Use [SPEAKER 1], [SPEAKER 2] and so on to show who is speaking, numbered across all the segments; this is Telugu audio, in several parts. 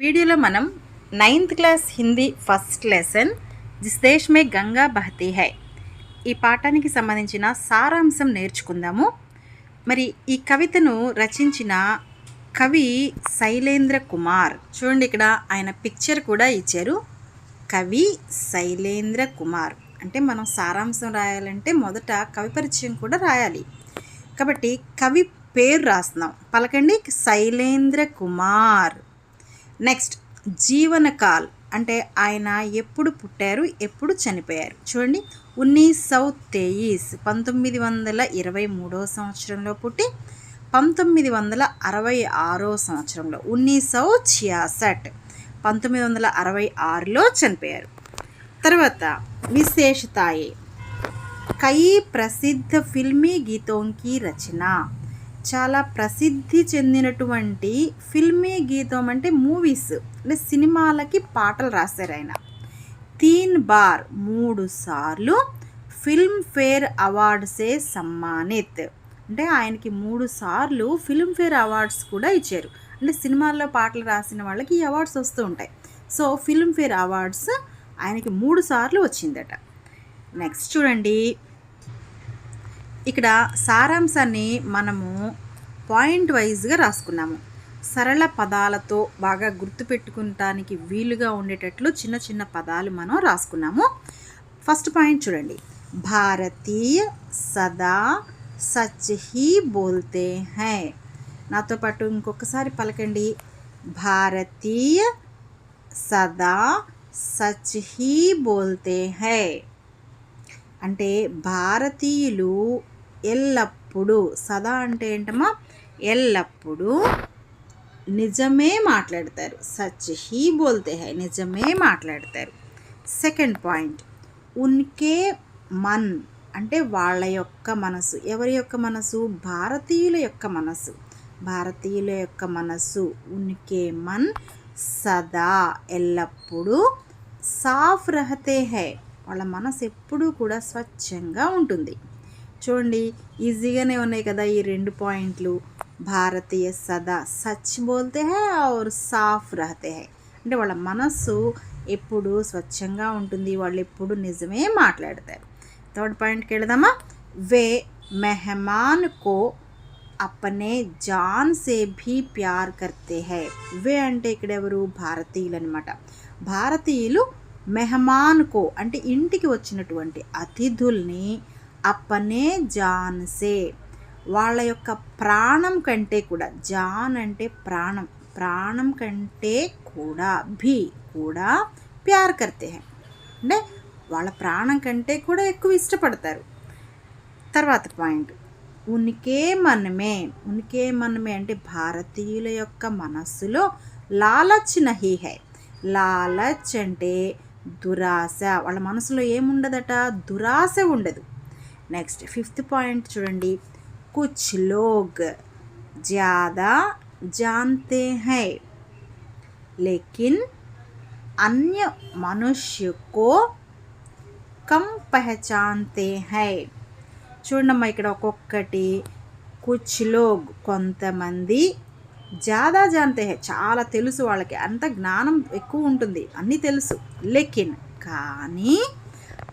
[SPEAKER 1] వీడియోలో మనం ninth class Hindi first lesson జిస్ దేశ్ మే గంగా బహతీ హై. ఈ పాఠానికి సంబంధించిన సారాంశం నేర్చుకుందాము. మరి ఈ కవితను రచించిన కవి శైలేంద్ర కుమార్. చూడండి ఇక్కడ ఆయన పిక్చర్ కూడా ఇచ్చారు. కవి శైలేంద్ర కుమార్. అంటే మనం సారాంశం రాయాలంటే మొదట కవి పరిచయం కూడా రాయాలి. కాబట్టి కవి పేరు రాస్తున్నాం. పలకండి శైలేంద్ర కుమార్. నెక్స్ట్ జీవనకాల్ అంటే ఆయన ఎప్పుడు పుట్టారు ఎప్పుడు చనిపోయారు. చూడండి. ఉన్నీస్ సౌ తేయిస్ పంతొమ్మిది వందల ఇరవై మూడో సంవత్సరంలో పుట్టి పంతొమ్మిది వందల అరవై ఆరో సంవత్సరంలో ఉన్నీస్ సౌ ఛియాసట్ పంతొమ్మిది వందల అరవై ఆరులో చనిపోయారు. తర్వాత విశేషతాయి. కై ప్రసిద్ధ ఫిల్మీ గీతోంకి రచన. చాలా ప్రసిద్ధి చెందినటువంటి ఫిల్మీ గీతం అంటే మూవీస్ అంటే సినిమాలకి పాటలు రాశారు ఆయన. తీన్ బార్ మూడు సార్లు ఫిల్మ్ఫేర్ అవార్డ్సే సమ్మానిత్. అంటే ఆయనకి మూడు సార్లు ఫిల్మ్ఫేర్ అవార్డ్స్ కూడా ఇచ్చారు. అంటే సినిమాల్లో పాటలు రాసిన వాళ్ళకి ఈ అవార్డ్స్ వస్తూ ఉంటాయి. సో ఫిల్మ్ఫేర్ అవార్డ్స్ ఆయనకి మూడు సార్లు వచ్చిందట. నెక్స్ట్ చూడండి. ఇక్కడ సారాంశాన్ని మనము పాయింట్ వైజ్గా రాసుకున్నాము. సరళ పదాలతో బాగా గుర్తుపెట్టుకుంటానికి వీలుగా ఉండేటట్లు చిన్న చిన్న పదాలు మనం రాసుకున్నాము. ఫస్ట్ పాయింట్ చూడండి. భారతీయ సదా సచ్ హీ బోల్తే హై. నాతో పాటు ఇంకొకసారి పలకండి. భారతీయ సదా సచ్ హీ బోల్తే హై. అంటే భారతీయులు ఎల్లప్పుడూ సదా అంటే ఏంటమ్మా? ఎల్లప్పుడూ నిజమే మాట్లాడతారు. సచ్ హీ బోల్తే హై నిజమే మాట్లాడతారు. సెకండ్ పాయింట్ ఉన్కే మన్ అంటే వాళ్ళ యొక్క మనసు. ఎవరి యొక్క మనసు? భారతీయుల యొక్క మనసు. భారతీయుల యొక్క మనసు ఉన్కే మన్ సదా ఎల్లప్పుడూ సాఫ్ రహతే హై. వాళ్ళ మనసు ఎప్పుడూ కూడా స్వచ్ఛంగా ఉంటుంది. చూడండి ఈజీగానే ఉన్నాయి కదా ఈ రెండు పాయింట్లు. భారతీయ సదా సచ్ బోల్తే హై ఆర్ సాఫ్ రహతే హై. అంటే వాళ్ళ మనస్సు ఎప్పుడు స్వచ్ఛంగా ఉంటుంది వాళ్ళు ఎప్పుడు నిజమే మాట్లాడతారు. థర్డ్ పాయింట్కి వెళదామా వే మెహమాన్ కో అప్పనే జాన్ సే భీ ప్యార్ కర్తే హై. వే అంటే ఇక్కడ ఎవరు భారతీయులు అనమాట భారతీయులు మెహమాన్ కో అంటే ఇంటికి వచ్చినటువంటి అతిథుల్ని అప్పనే జాన్సే. వాళ్ళ యొక్క ప్రాణం కంటే కూడా జాన్ అంటే ప్రాణం ప్రాణం కంటే కూడా భీ కూడా ప్యార్ కర్తే హై. అంటే వాళ్ళ ప్రాణం కంటే కూడా ఎక్కువ ఇష్టపడతారు. తర్వాత పాయింట్ ఉనికే మనమే ఉనికే మనమే అంటే భారతీయుల యొక్క మనస్సులో లాలచ్ నహి హై. లాలచ్ అంటే దురాశ. వాళ్ళ మనసులో ఏముండదట? దురాశ ఉండదు. నెక్స్ట్ ఫిఫ్త్ పాయింట్ చూడండి. కుచ్ లోగ్ జ్యాదా జాన్తే హై. లేకిన్ అన్య మనుష్యకో కం పహచాంతే హై. చూడమ్మా ఇక్కడ ఒక్కొక్కటి. కుచ్ లోగ్ కొంతమంది జాదా జాంతే చాలా తెలుసు వాళ్ళకి. అంత జ్ఞానం ఎక్కువ ఉంటుంది. అన్నీ తెలుసు. లెకిన్ కానీ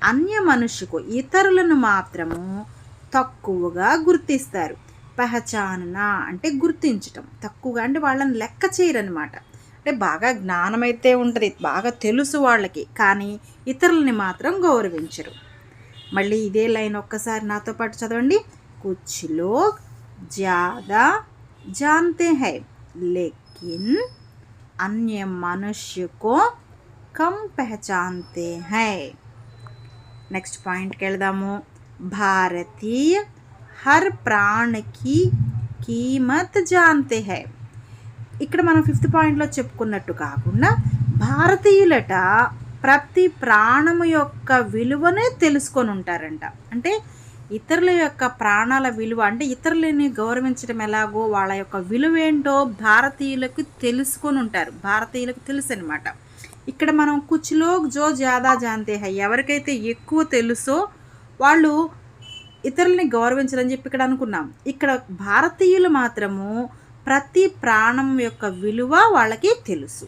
[SPEAKER 1] అన్య మనుషుకు ఇతరులను మాత్రము తక్కువగా గుర్తిస్తారు. పహచాన అంటే గుర్తించటం. తక్కువగా అంటే వాళ్ళని లెక్క చేయరనమాట అంటే బాగా జ్ఞానం అయితే ఉంటుంది. బాగా తెలుసు వాళ్ళకి. కానీ ఇతరులని మాత్రం గౌరవించరు. మళ్ళీ ఇదే లైన్ ఒక్కసారి నాతో పాటు చదవండి. కుచ్చిలో జాదా జ్యాదా జాన్తే హై లేకిన్ अन्य मनुष्य को कम पहचानते हैं నెక్స్ట్ పాయింట్కి వెళదాము భారతీయ హర్ ప్రాణకి కీమత్ జాన్తే హై ఇక్కడ మనం ఫిఫ్త్ పాయింట్లో చెప్పుకున్నట్టు కాకుండా భారతీయులట ప్రతి ప్రాణము యొక్క విలువనే తెలుసుకొని ఉంటారంట అంటే ఇతరుల యొక్క ప్రాణాల విలువ అంటే ఇతరులని గౌరవించడం ఎలాగో వాళ్ళ యొక్క విలువ ఏంటో భారతీయులకు తెలుసుకొని ఉంటారు. భారతీయులకు తెలుసు అనమాట ఇక్కడ మనం కుచ్లో జో జాదా జాంతే హై ఎవరికైతే ఎక్కువ తెలుసో వాళ్ళు ఇతరులని గౌరవించాలని చెప్పి ఇక్కడ అనుకున్నాం. ఇక్కడ భారతీయులు మాత్రము ప్రతి ప్రాణం యొక్క విలువ వాళ్ళకి తెలుసు.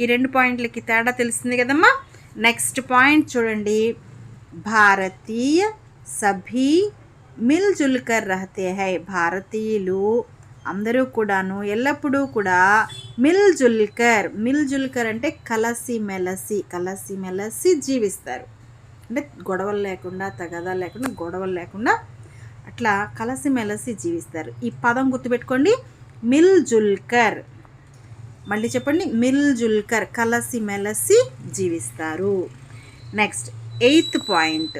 [SPEAKER 1] ఈ రెండు పాయింట్లకి తేడా తెలిసింది కదమ్మా? నెక్స్ట్ పాయింట్ చూడండి. భారతీయ సభీ మిల్ జుల్కర్ రహతే హై భారతీయులు అందరూ కూడాను ఎల్లప్పుడూ కూడా మిల్ జుల్కర్ మిల్ జుల్కర్ అంటే కలసి మెలసి కలసి మెలసి జీవిస్తారు. అంటే గొడవలు లేకుండా తగదా లేకుండా గొడవలు లేకుండా అట్లా కలసి మెలసి జీవిస్తారు. ఈ పదం గుర్తుపెట్టుకోండి. మిల్ జుల్కర్. మళ్ళీ చెప్పండి. మిల్ జుల్కర్ కలసి మెలసి జీవిస్తారు. Next eighth point.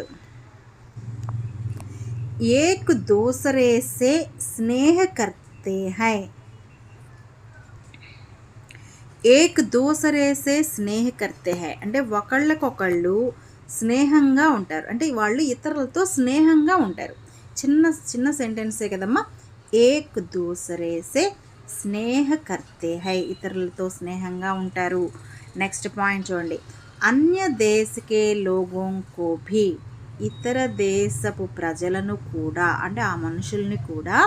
[SPEAKER 1] ఏక్ దూసరేసే స్నేహ కర్తే హై. ఏక్ దూసరేసే స్నేహ కర్తే హై. అంటే ఒకళ్ళకొకళ్ళు స్నేహంగా ఉంటారు. అంటే వాళ్ళు ఇతరులతో స్నేహంగా ఉంటారు. చిన్న చిన్న సెంటెన్సే కదమ్మా. ఏక్ దూసరేసే స్నేహ కర్తే హై. ఇతరులతో స్నేహంగా ఉంటారు. నెక్స్ట్ పాయింట్ చూడండి. అన్య దేశకే లోగోం కో భీ. ఇతర దేశపు ప్రజలను కూడా అంటే ఆ మనుషుల్ని కూడా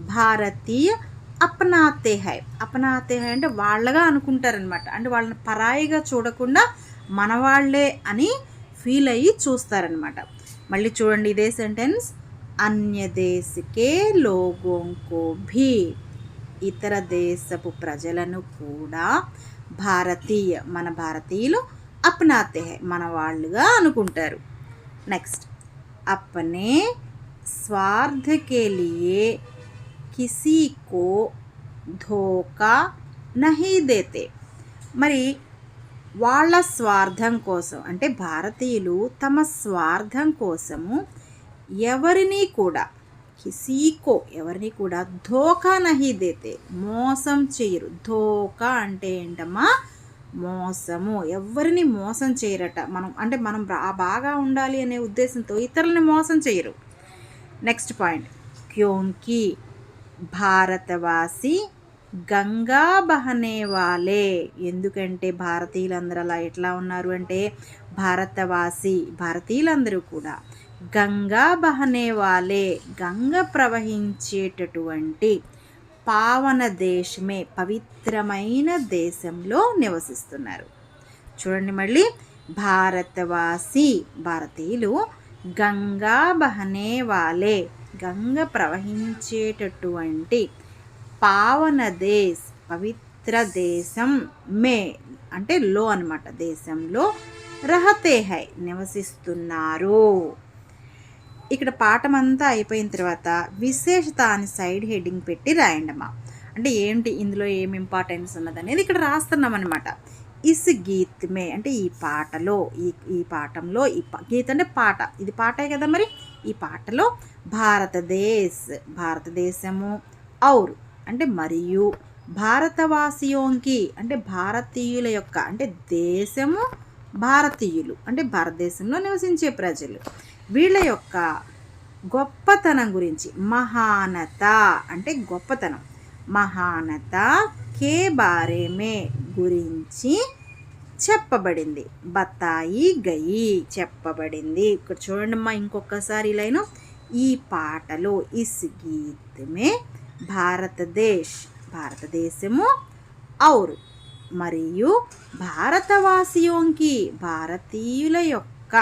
[SPEAKER 1] భారతీయ అపనాతే హై. అపనాతే హై అంటే వాళ్ళగా అనుకుంటారనమాట. అంటే వాళ్ళని పరాయిగా చూడకుండా మనవాళ్ళే అని ఫీల్ అయ్యి చూస్తారనమాట. మళ్ళీ చూడండి ఇదే సెంటెన్స్. అన్య దేశకే లోగోంకో భీ. ఇతర దేశపు ప్రజలను కూడా భారతీయ మన భారతీయులు అప్నాతే మన వాళ్ళుగా అనుకుంటారు. నెక్స్ట్ అప్పనే స్వార్థకే లియే కిసీ కో ధోకా నహీ దేతే మరి వాళ్ళ స్వార్థం కోసం అంటే భారతీయులు తమ స్వార్థం కోసము ఎవరిని కూడా కిసీకో ఎవరిని కూడా ధోకా నహీ దేతే మోసం చేయరు ధోకా అంటే ఏంటమ్మా మోసము. ఎవరిని మోసం చేయరట. మనం అంటే మనం బాగా ఉండాలి అనే ఉద్దేశంతో ఇతరులని మోసం చేయరు. Next point. క్యోంకి భారతవాసి గంగా బహనే వాలే. ఎందుకంటే భారతీయులందరూ అలా ఎట్లా ఉన్నారు అంటే భారతవాసి భారతీయులందరూ కూడా గంగా బహనే వాలే. గంగ ప్రవహించేటటువంటి పావన దేశమే పవిత్రమైన దేశంలో నివసిస్తున్నారు. చూడండి మళ్ళీ. భారతవాసి భారతీయులు గంగా బహనే వాలే గంగ ప్రవహించేటటువంటి పావన దేశ్ పవిత్ర దేశం మే అంటే లో అనమాట దేశంలో రహతే హై నివసిస్తున్నారు. ఇక్కడ పాఠం అంతా అయిపోయిన తర్వాత విశేషత అని సైడ్ హెడ్డింగ్ పెట్టి రాయండమ్మా అంటే ఏంటి ఇందులో ఏం ఇంపార్టెన్స్ ఉన్నది అనేది ఇక్కడ రాస్తున్నాం అనమాట ఇస్ గీత్మే అంటే ఈ పాటలో ఈ ఈ పాఠంలో ఈ గీత్ అంటే పాట. ఇది పాటే కదా మరి? ఈ పాటలో భారతదేశ్ భారతదేశము ఔర్ అంటే మరియు భారతవాసియోంకి అంటే భారతీయుల యొక్క అంటే దేశము భారతీయులు అంటే భారతదేశంలో నివసించే ప్రజలు. వీళ్ళ యొక్క గొప్పతనం గురించి. మహానత అంటే గొప్పతనం. మహానత కే బారేమే గురించి చెప్పబడింది. బత్తాయి గయి చెప్పబడింది. ఇక్కడ చూడండిమ్మా ఇంకొకసారి లైను. ఈ పాటలో ఇస్ గీతమే భారతదేశ్ భారతదేశము ఔరు మరియు భారతవాసియోంకి భారతీయుల యొక్క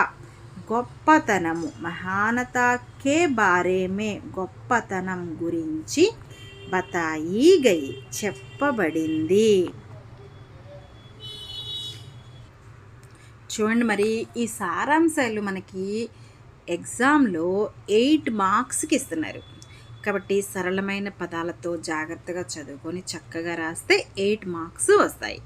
[SPEAKER 1] గొప్పతనము. మహానతాకే బారేమే గొప్పతనం గురించి బతాయి గై చెప్పబడింది. చూడండి మరి ఈ సారాంశాలు మనకి ఎగ్జామ్లో ఎయిట్ మార్క్స్కి ఇస్తున్నారు. కాబట్టి సరళమైన పదాలతో జాగ్రత్తగా చదువుకొని చక్కగా రాస్తే ఎయిట్ మార్క్స్ వస్తాయి.